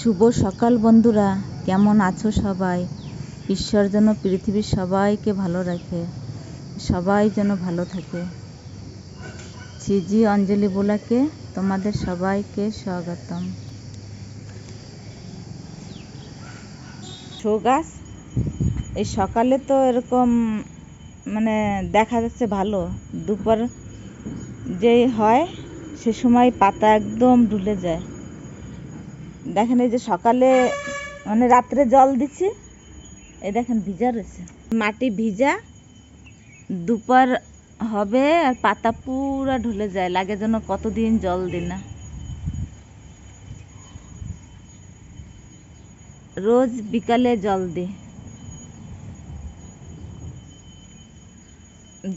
শুভ সকাল বন্ধুরা, কেমন আছো সবাই? ঈশ্বর যেন পৃথিবীর সবাইকে ভালো রাখে, সবাই যেন ভালো থাকে। সিজি অঞ্জলি বোলাকে তোমাদের সবাইকে স্বাগতম। শো গাছ, এই সকালে তো এরকম মানে দেখা যাচ্ছে ভালো। দুপুর যেই হয়, সে সময় পাতা একদম ঢুলে যায়। দেখেন এই যে সকালে মানে রাত্রে জল দিচ্ছি। এই দেখেন ভিজা রয়েছে। মাটি ভিজা, দুপার হবে, আর পাতা পুরা ঢুলে যায়। লাগে যেন কতদিন জল দিই না। রোজ বিকালে জল দিই।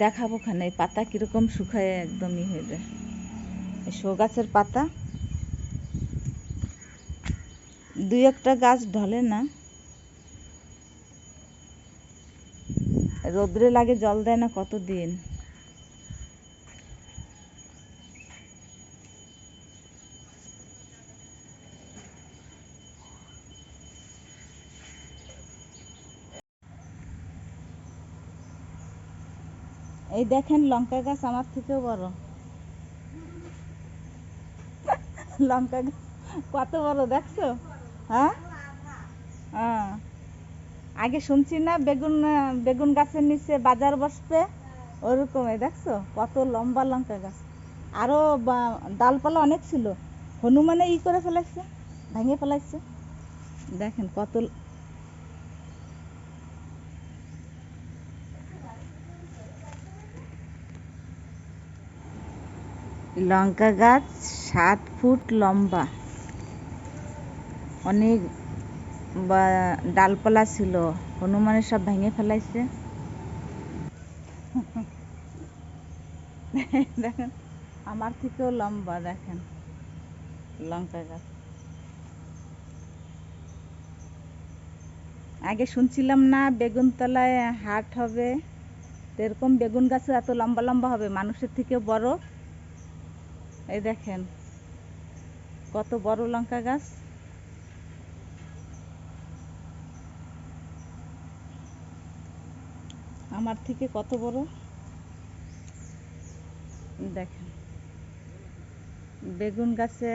দেখাবো খানে পাতা কীরকম শুকায় একদমই হয়ে যায়। শো গাছের পাতা। দুই একটা গাছ ঢলে না। রোদ্রে লাগে জল দেয় না কতদিন। এই দেখেন লঙ্কা গাছ আমার থেকেও বড়। লঙ্কা গাছ কত বড় দেখছ? হ্যাঁ? হ্যাঁ। আগে শুনছি না বেগুন বেগুন গাছের নিচে বাজার বসবে? ওরকমই, দেখছ? কত লম্বা লঙ্কা গাছ। আরও বা- ডালপালা অনেক ছিল। হনুমানে ই করে ফেলাইছে, ভেঙে ফেলাইছে। দেখেন কত লঙ্কা গাছ সাত ফুট লম্বা। অনেক বা ডালপালা ছিল, হনুমানের সব ভেঙে ফেলাইছে। দেখেন, আমার থেকেও লম্বা, দেখেন, লঙ্কা গাছ। আগে শুনছিলাম না বেগুন তলায় হাট হবে এরকম বেগুন গাছও এত লম্বা লম্বা হবে, মানুষের থেকে বড়। এই দেখেন, কত বড় লঙ্কা গাছ। আমার থেকে কত বড়? দেখেন। বেগুন গাছে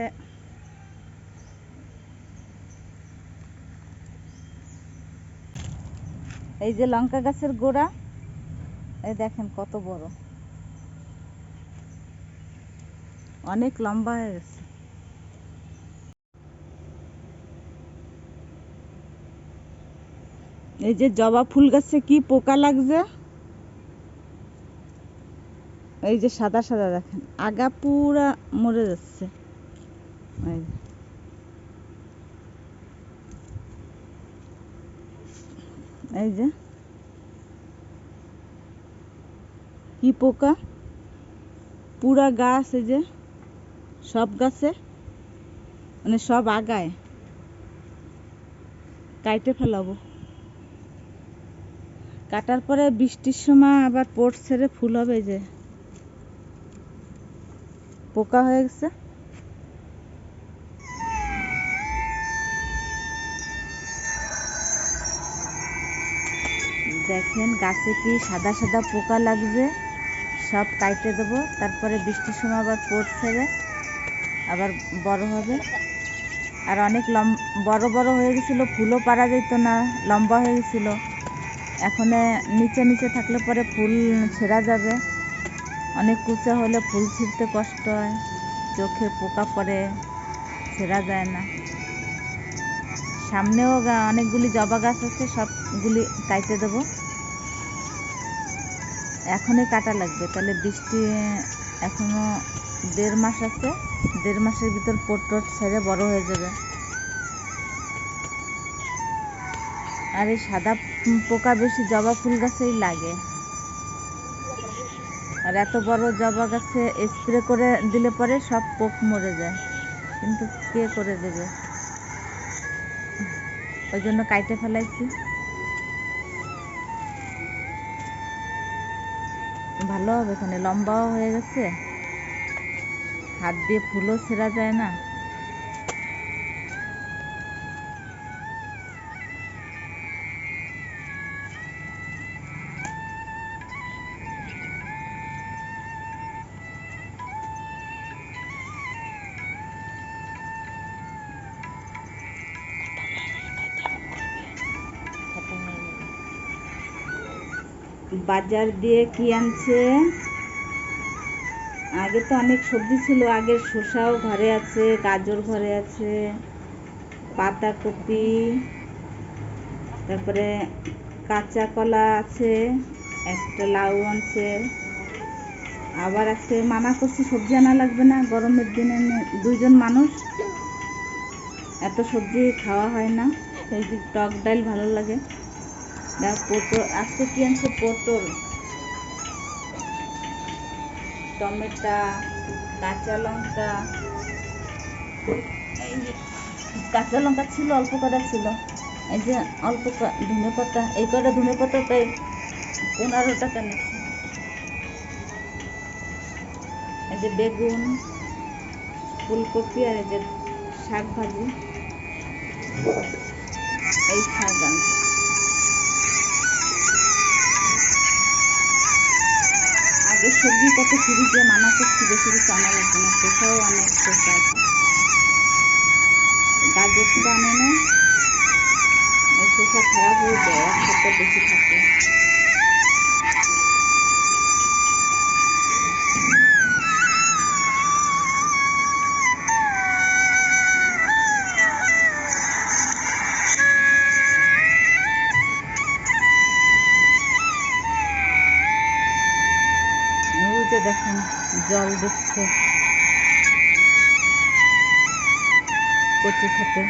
এই যে লঙ্কা গাছের গোড়া, এই দেখেন কত বড়। অনেক লম্বা হয়ে গেছে। এই যে জবা ফুল গাছে কি পোকা লাগছে? এই যে সাদা সাদা দেখেন, আগা পুরা মরে যাচ্ছে। এই যে। কি পোকা? পুরা গাছ এই যে, সব গাছে মানে সব আগায়। কাইটে ফেলাবো। কাটার পরে বৃষ্টির সময় আবার পোট ছেড়ে ফুল হবে যে। পোকা হয়ে গেছে। দেখেন, গাছে কি সাদা সাদা পোকা লাগছে। সব কাইটে দেবো, তারপরে বৃষ্টির সময় আবার পোট ছেড়ে আবার বড় হবে। আর অনেক লম, বড় বড় হয়ে গেছিল, ফুলও পারা যেত না, লম্বা হয়ে গেছিল। এখন নিচে নিচে থাকলে পরে ফুল ছেঁড়া যাবে। অনেক কুচা হলে ফুল ছিঁড়তে কষ্ট হয়, চোখে পোকা পড়ে, ছেঁড়া যায় না। সামনেও অনেকগুলি জবা গাছ আছে, সবগুলি কাইটে দেবো। এখনই কাটা লাগবে, তাহলে বৃষ্টি এখনও দেড় মাস আছে, দেড় মাসের ভিতর পোট টোট ছেড়ে বড় হয়ে যাবে। আর এই সাদা পোকা বেশি জবা ফুল গাছেই লাগে। আর এত বড় জবা গাছে স্প্রে করে দিলে পরে সব পোক মরে যায়। কিন্তু কে করে দেবে? ওই জন্য কাইটে ফেলাইছি। ভালো হবে এখানে, লম্বাও হয়ে গেছে। হাত দিয়ে ফুলও ছেঁড়া যায় না। বাজার দিয়ে কি আনছে? আগে তো অনেক সবজি ছিল, আগে শসাও ঘরে আছে, গাজর ঘরে আছে, পাতাকপি, তারপরে কাঁচা কলা আছে, একটা লাউ আনছে। আবার আজকে মানা করছি, সবজি আনা লাগবে না, গরমের দিনে দুইজন মানুষ। এত সবজি খাওয়া হয় না যে টক ডাল ভালো লাগে। দেখ পটল আজকে কি আনছে পটল টমেটো কাঁচা লঙ্কা। কাঁচা লঙ্কা ছিল, অল্প কটা ছিল। এই যে অল্প ধনে পাতা, এই কটা ধনে পাতা তাই পনেরো টাকা নিচ্ছে এই যে বেগুন, ফুলকপি আর এই যে শাক ভাজি। এই শাক আনছে। আগে সবজি কত ফ্রিজে মানা করছি বেশি কিছু আনা লাগবে না, সেটাও অনেক শসা আছে গাজর তো আনে না শসা খারাপ হয়ে যায়, এক সপ্তাহ বেশি থাকে। জল দিচ্ছে। কচু খেতে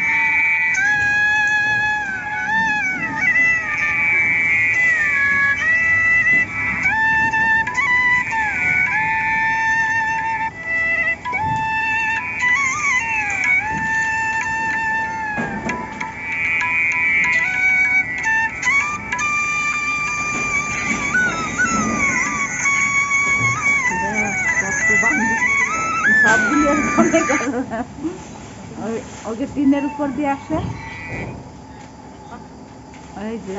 গেল ওই টিনের উপর দিয়ে আসে ওই যে।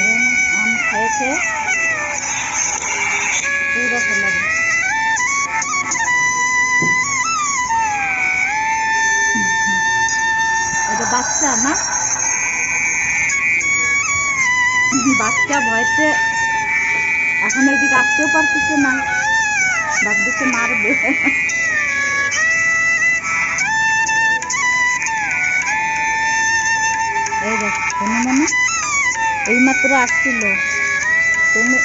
এই আম খেয়ে খেয়ে পুরো ফেলে এটা বাচ্চা না বাচ্চা ভয়তে এখন এদিকে আসতেও পারতেছে না। ভাবতেছে মারবে। এই এইমাত্র আসছিল। তুমি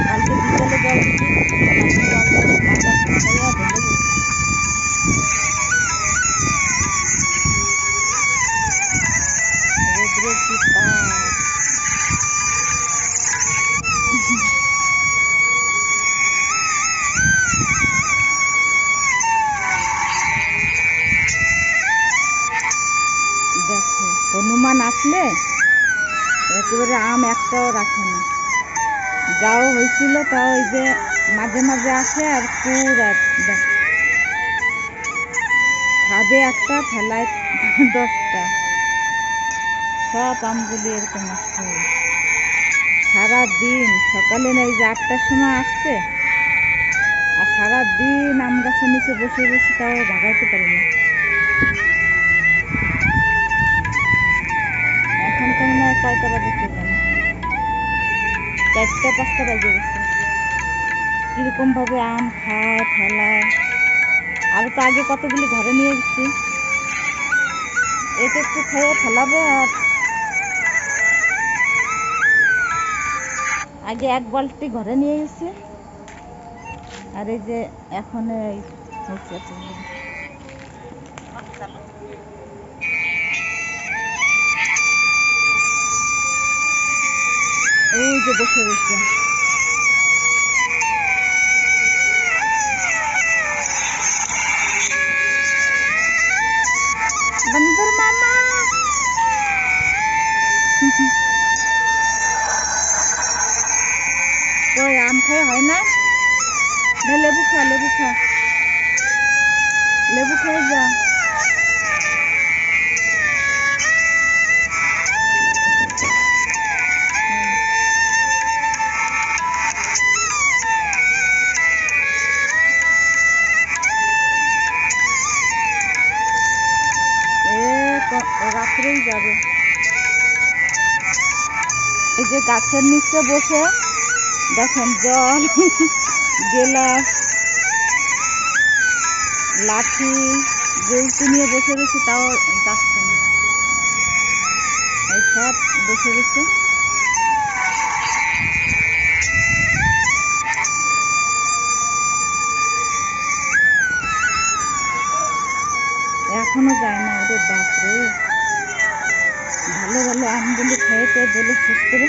কালকে বিকালে জল দিচ্ছি দেখো, হনুমান আসলে একেবারে আম একটাও রাখে না। যাও হয়েছিল তাও ওই যে মাঝে মাঝে আসে আর পুরা দেখ। খাবে একটা, ফেলায় দশটা। সব আমগুলি এরকম হয়ে গেছে। সারাদিন, সকালে না এই যে আটটার সময় আসছে, আর সারাদিন আম গাছের নিচে বসে বসে তাও ভাগাইতে পারি না। এখন তো মনে হয় কয়টা বাজে জানে। চারটা, পাঁচটা বাজে গেছে। কীরকম ভাবে আম খায়, ফেলায়। আর তো আগে কতগুলি ঘরে নিয়ে গেছি। এটা একটু খেয়ে ফেলাবে আর আগে এক বালতি ঘরে নিয়ে গেছে আর এই যে এখন এই যে বসে রয়েছে। হয় না? লেবু খা লেবু খা। লেবু খেয়ে যা। রাত্রেই যাবে। এই যে গাছের নিচে বসে দেখেন জল গেলাস, লাঠি বলতে নিয়ে বসে রয়েছে, তাও যাচ্ছে না। সব বসে রয়েছে। এখনও যায় না ওদের বাপরে। ভালো ভালো আমগুলি খেয়ে টেয়ে দিলে শেষ করে